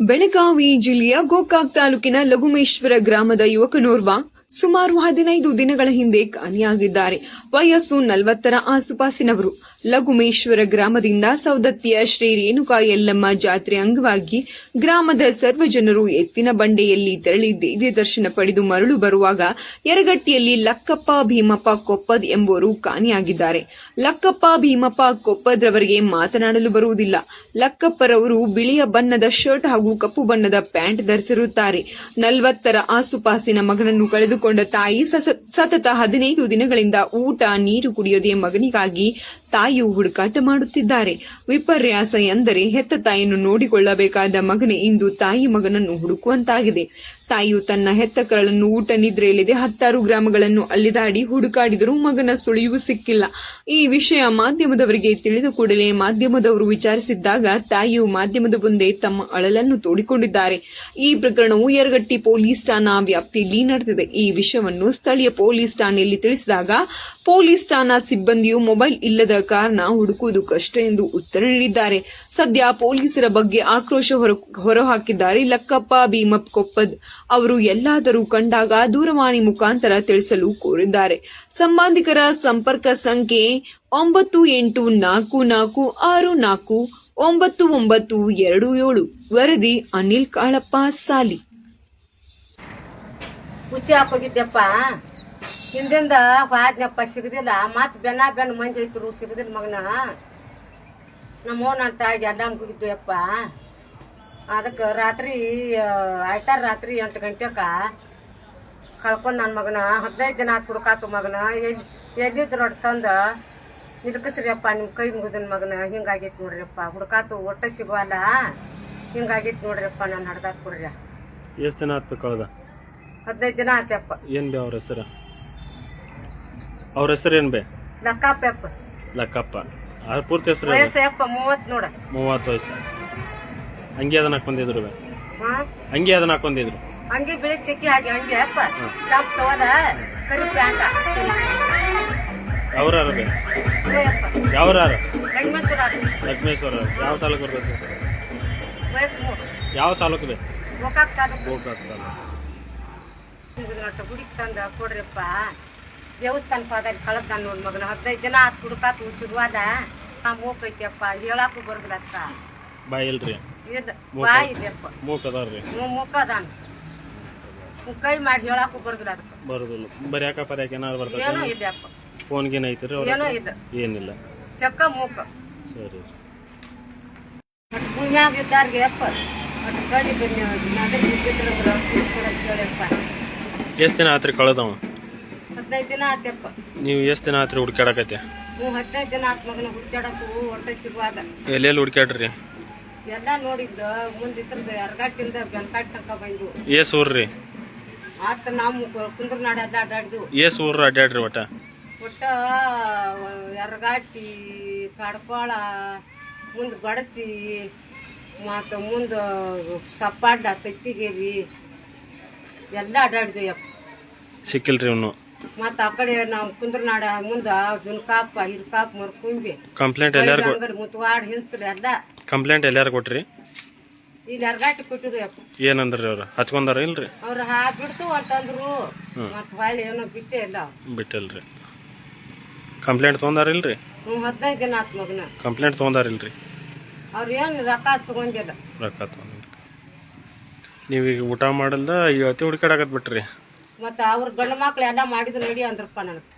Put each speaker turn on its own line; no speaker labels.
ಬೆಳಗಾವಿ ಜಿಲ್ಲೆಯ ಗೋಕಾಕ್ ತಾಲೂಕಿನ ಲಘುಮೇಶ್ವರ ಗ್ರಾಮದ ಯುವಕನೋರ್ವ ಸುಮಾರು ಹದಿನೈದು ದಿನಗಳ ಹಿಂದೆ ಕಾಣೆಯಾಗಿದ್ದಾರೆ. ವಯಸ್ಸು ನಲವತ್ತರ ಆಸುಪಾಸಿನವರು. ಲಘುಮೇಶ್ವರ ಗ್ರಾಮದಿಂದ ಸೌದತ್ತಿಯ ಶ್ರೀ ರೇಣುಕಾ ಯಲ್ಲಮ್ಮ ಜಾತ್ರೆ ಅಂಗವಾಗಿ ಗ್ರಾಮದ ಸರ್ವ ಜನರು ಎತ್ತಿನ ಬಂಡೆಯಲ್ಲಿ ತೆರಳಿ ದೇವಿಯ ದರ್ಶನ ಪಡೆದು ಮರಳು ಬರುವಾಗ ಯರಗಟ್ಟಿಯಲ್ಲಿ ಲಕ್ಕಪ್ಪ ಭೀಮಪ್ಪ ಕೊಪ್ಪದ್ ಎಂಬುವರು ಕಾಣೆಯಾಗಿದ್ದಾರೆ. ಲಕ್ಕಪ್ಪ ಭೀಮಪ್ಪ ಕೊಪ್ಪದ್ರವರಿಗೆ ಮಾತನಾಡಲು ಬರುವುದಿಲ್ಲ. ಲಕ್ಕಪ್ಪರವರು ಬಿಳಿಯ ಬಣ್ಣದ ಶರ್ಟ್ ಹಾಗೂ ಕಪ್ಪು ಬಣ್ಣದ ಪ್ಯಾಂಟ್ ಧರಿಸಿರುತ್ತಾರೆ. ನಲವತ್ತರ ಆಸುಪಾಸಿನ ಮಗನನ್ನು ಕಳೆದುಕೊಂಡ ತಾಯಿ ಸತತ ಹದಿನೈದು ದಿನಗಳಿಂದ ಊಟ, ನೀರು ಕುಡಿಯೋದೇ ಮಗನಿಗಾಗಿ ತಾಯಿಯು ಹುಡುಕಾಟ ಮಾಡುತ್ತಿದ್ದಾರೆ. ವಿಪರ್ಯಾಸ ಎಂದರೆ ಹೆತ್ತ ತಾಯಿಯನ್ನು ನೋಡಿಕೊಳ್ಳಬೇಕಾದ ಮಗನೇ ಇಂದು ತಾಯಿ ಮಗನನ್ನು ಹುಡುಕುವಂತಾಗಿದೆ. ತಾಯಿಯು ತನ್ನ ಹೆತ್ತ ಕರಳನ್ನು ಊಟ ನಿದ್ರೆಯಲ್ಲಿದೆ ಹತ್ತಾರು ಗ್ರಾಮಗಳನ್ನು ಅಲ್ಲಿದಾಡಿ ಹುಡುಕಾಡಿದರೂ ಮಗನ ಸುಳಿವು ಸಿಕ್ಕಿಲ್ಲ. ಈ ವಿಷಯ ಮಾಧ್ಯಮದವರಿಗೆ ತಿಳಿದ ಕೂಡಲೇ ಮಾಧ್ಯಮದವರು ವಿಚಾರಿಸಿದ್ದಾಗ ತಾಯಿಯು ಮಾಧ್ಯಮದ ಮುಂದೆ ತಮ್ಮ ಅಳಲನ್ನು ತೋಡಿಕೊಂಡಿದ್ದಾರೆ. ಈ ಪ್ರಕರಣವು ಯರಗಟ್ಟಿ ಪೊಲೀಸ್ ಠಾಣಾ ವ್ಯಾಪ್ತಿಯಲ್ಲಿ ನಡೆದಿದೆ. ವಿಷಯವನ್ನು ಸ್ಥಳೀಯ ಪೊಲೀಸ್ ಠಾಣೆಯಲ್ಲಿ ತಿಳಿಸಿದಾಗ, ಪೊಲೀಸ್ ಠಾಣಾ ಸಿಬ್ಬಂದಿಯು ಮೊಬೈಲ್ ಇಲ್ಲದ ಕಾರಣ ಹುಡುಕುವುದು ಕಷ್ಟ ಎಂದು ಉತ್ತರ ನೀಡಿದ್ದಾರೆ. ಸದ್ಯ ಪೊಲೀಸರ ಬಗ್ಗೆ ಆಕ್ರೋಶ ಹೊರ- ಹೊರಹಾಕಿದ್ದಾರೆ ಲಕ್ಕಪ್ಪ ಭೀಮಪ್ ಕೊಪ್ಪದ್. ಅವರು ಎಲ್ಲಾದರೂ ಕಂಡಾಗ ದೂರವಾಣಿ ಮುಖಾಂತರ ತಿಳಿಸಲು ಕೋರಿದ್ದಾರೆ. ಸಂಬಂಧಿಕರ ಸಂಪರ್ಕ ಸಂಖ್ಯೆ ಒಂಬತ್ತು ಎಂಟು ನಾಲ್ಕು ನಾಲ್ಕು ಆರು ನಾಲ್ಕು ಒಂಬತ್ತು ಒಂಬತ್ತು ಎರಡು ಏಳು. ವರದಿ ಅನಿಲ್ ಕಾಳಪ್ಪ ಸಾಲಿ.
ಹುಚ್ಚಿ ಹಾಕೋಗಿದ್ದೆಪ್ಪ ಹಿಂದಿಂದ ಹಾದ್ನಪ್ಪ ಸಿಗದಿಲ್ಲ. ಮತ್ ಬೆನ್ನ ಬೆನ್ನ ಮಂದಿ ಐತರು, ಸಿಗದಿಲ್ಲ ಮಗನ. ನಮ್ಮ ನನ್ನ ತಾಯಿಗೆ ಹೋಗಿದ್ದು ಯಪ್ಪ ಅದಕ್ಕೆ ರಾತ್ರಿ ಆಯ್ತಾರ ರಾತ್ರಿ ಎಂಟು ಗಂಟೆಕ ಕಳ್ಕೊಂಡು ನನ್ನ ಮಗನ. ಹದಿನೈದು ದಿನ ಆತು ಹುಡುಕಾತು ಮಗನ. ಎಲ್ಲಿ ಎಲ್ಲಿದ್ದು ನೋಡಿ ತಂದ ನಿಲ್ಕಸ್ರಿಯಪ್ಪ ನಿಮ್ಮ ಕೈ ಮುಗಿದನ್ ಮಗನ. ಹಿಂಗಾಗೈತಿ ನೋಡ್ರಿಯಪ್ಪ. ಹುಡುಕಾತು ಒಟ್ಟ ಸಿಗುವಲ್ಲ. ಹಿಂಗಾಗೈತಿ ನೋಡ್ರಿಯಪ್ಪ ನಾನು ಹಡ್ದಾಕ್ ಕೊಡ್ರಿ
ಎಷ್ಟು ದಿನ ಆತು ಕಳೆದ?
ಹದಿನೈದು ದಿನ ಆತಪ್ಪ
ಏನು ಬೇ ಅವ್ರ ಹೆಸರು? ಅವ್ರ ಹೆಸರು ಏನು ಬೇ?
ಲಕ್ಕಪ್ಪ
ಲಕ್ಕಪ್ಪ. ಆ ಪೂರ್ತಿ ಹೆಸರು?
ವಯಸ್ಸು ಯಪ್ಪ ಮೂವತ್ ನೋಡ.
ಮೂವತ್ತು ವಯಸ್ಸು. ಅಂಗಿ ಅದನ್ನ ಹಾಕೊಂಡಿದ್ರು ಬೇ.
ಹಾ?
ಅಂಗಿ ಅದನ್ನ ಹಾಕೊಂಡಿದ್ರು
ಹಂಗೆ ಬಿಳಿ ಚಿಕ್ಕಿ ಹಾಗೆ ಹಂಗೆ ಅಪ್ಪ ಕೆಂಪ್ ತವದ ಕರಿ ಪ್ಯಾಂಟ.
ಯಾವ್ರಾರ ಬೇ?
ಅಪ್ಪ
ಯಾವ್ರಾರ?
ಗಂಗಮೇಶ್ವರ
ಲಕ್ಷ್ಮೇಶ್ವರ ಯಾವ ತಾಲೂಕು ಬರ್ತೈತೆ
ವಯಸ್ಸು ಮೂರು.
ಯಾವ ತಾಲೂಕು ಬೇ?
ಗೋಕಾಕ್ ತಾಲೂಕು.
ಗೋಕಾಕ್ ತಾಲೂಕು.
ನೋಟ ಗುಡಿಗೆ ತಂದ ಕೊಡ್ರಿಪ್ಪ. ದೇವಸ್ಥಾನ ಪಾದಲ್ಲಿ ಕಳದ್ ನಾನು ನೋಡ್ ಮಗನ. ಹದಿನೈದು ದಿನ ಆತು ಹುಡುಕಾತು ಶುರುವಾದ. ನಾವು ಮೂಕೈತಿಯಪ್ಪ ಹೇಳಕ್ಕೂ ಬರ್ಬಿಡತ್ತ
ಬಾಯಿಲ್ರಿ ಇಲ್ರಿ.
ಇದು ಬಾಯಿ ಇದೆಯಪ್ಪ.
ಮೂಕ್ ಅದಾರ ರೀ
ನೀವು ಮುಖ ಅದಾನ ಕೈ ಮಾಡಿ ಹೇಳಕ್ಕೂ ಬರ್ಬಿಡ ಅದಕ್ಕೆ.
ಬರೋದಿಲ್ಲ. ಬರ್ಯಾಕ ಪರ್ಯಾಕ ಏನಾದ್ರು
ಏನೋ
ಬರ್ತೈತೆ
ಇದೆಯಪ್ಪ.
ಫೋನ್ ಗೀನ್ ಐತ್ರಿ
ಏನೋ ಇದೆ
ಏನಿಲ್ಲ.
ಚಕ್ಕ ಮೂಕ.
ಸರಿ.
ಭೂಮ್ಯಾಗ ಇದ್ದಾರ್ಗೆ ಅಪ್ಪ. ಒಟ್ಟು ಕಡಿ ಬನ್ನಿ ಅದೇ ಬಿದ್ದಿದ್ರೆ ಕೇಳಪ್ಪ.
ಎಷ್ಟು ದಿನ ಆತ್ರಿ ಕಳೆದವ?
ಹದಿನೈದು ದಿನ ಆತಪ್ಪ
ನೀವು ಎಷ್ಟು ದಿನ ಆತ್ರಿ ಹುಡ್ಕ್ಯಾಡಕತ್ತೆ?
ಹ್ಞೂ ಹದಿನೈದು ದಿನ ಆತ್ ಮಗನ ಹುಡ್ಕ್ಯಾಡಕ್ಕೂ ಹೊಟ್ಟೆ ಸಿಗುವಾಗ
ಎಲ್ಲೆಲ್ಲಿ ಹುಡ್ಕ್ಯಾಡ್ರಿ?
ಎಲ್ಲ ನೋಡಿದ್ದು ಮುಂದೆ ಇದ್ರದ್ದು ಎರಗಟ್ಟಿಂದ ಬೆನ್ಕಾಟ್ ತನಕ ಬಂದು
ಏಸ್ ಊರ್ರಿ?
ಆತ ನಾವು ಕುಂದ್ರನಾಡ ಅಡ್ಡ ಅಡ್ಡಾಡ್ದು.
ಏಸ್ ಊರ್ರ ಅಡ್ಡಾಡ್ರಿ ಒಟ್ಟ?
ಒಟ್ಟ ಎರಗಾಟಿ ಕಡ್ಪಾಳ ಮುಂದೆ ಬಡಚಿ ಮತ್ತು ಮುಂದೆ ಸಪ್ಪಾಡ ಸತ್ತಿಗೇರಿ ಎಲ್ಲ ಅಡ್ಡಾಡಿದ್ವಿ
ಸಿಕ್ಕಿಲ್ರಿ ಇವನು.
ಮತ್ತು ಆ ಕಡೆ ನಾವು ಕುಂದ್ರನಾಡ ಮುಂದೆ ಜುನ್ಕಾಪ ಹಿರ್ಕಾಪ್ ಮರ್ಕುಂಬಿ
ಕಂಪ್ಲೇಂಟ್ ಎಲ್ಲಾರು
ಮುತ್ವಾಡ್ ಹಿಂಸ್ರು ಎಲ್ಲ.
ಕಂಪ್ಲೇಂಟ್ ಎಲ್ಲಾರು ಕೊಟ್ರಿ?
ಇಲ್ಲಿ ಎರಗಾಟಿ ಕೊಟ್ಟಿದ್ದು ಯಪ್ಪ
ಏನಂದ್ರಿ ಅವ್ರು? ಹಚ್ಕೊಂಡಾರ ಇಲ್ರಿ?
ಅವ್ರು ಹಾ ಬಿಡ್ತು ಅಂತಂದ್ರು. ಮತ್ತು ಹೊಳ್ಳಿ ಏನೋ ಬಿಟ್ಟೆ ಇಲ್ಲ
ಬಿಟ್ಟಿಲ್ರಿ. ಕಂಪ್ಲೇಂಟ್ ತೊಗೊಂಡಾರ ಇಲ್ರಿ?
ಹ್ಞೂ ಹದಿನೈದು ದಿನ ಆತು ಮಗನ.
ಕಂಪ್ಲೇಂಟ್ ತೊಗೊಂಡಾರ ಇಲ್ರಿ?
ಅವ್ರು ಏನು ರೊಕ್ಕ ತಗೊಂಡಿಲ್ಲ.
ರೊಕ್ಕ ತೊಗೊಂಡಿಲ್ಲ ನೀವೀಗ ಊಟ ಮಾಡಲ್ದ ಅತಿ ಹುಡ್ಕಾಡಕತ್ ಬಿಟ್ರಿ
ಮತ್ತು ಅವ್ರ ಗಂಡು ಮಕ್ಳು ಎಲ್ಲ ಮಾಡಿದ್ರು ನಡಿ ಅಂದ್ರಪ್ಪ ನನಗೆ.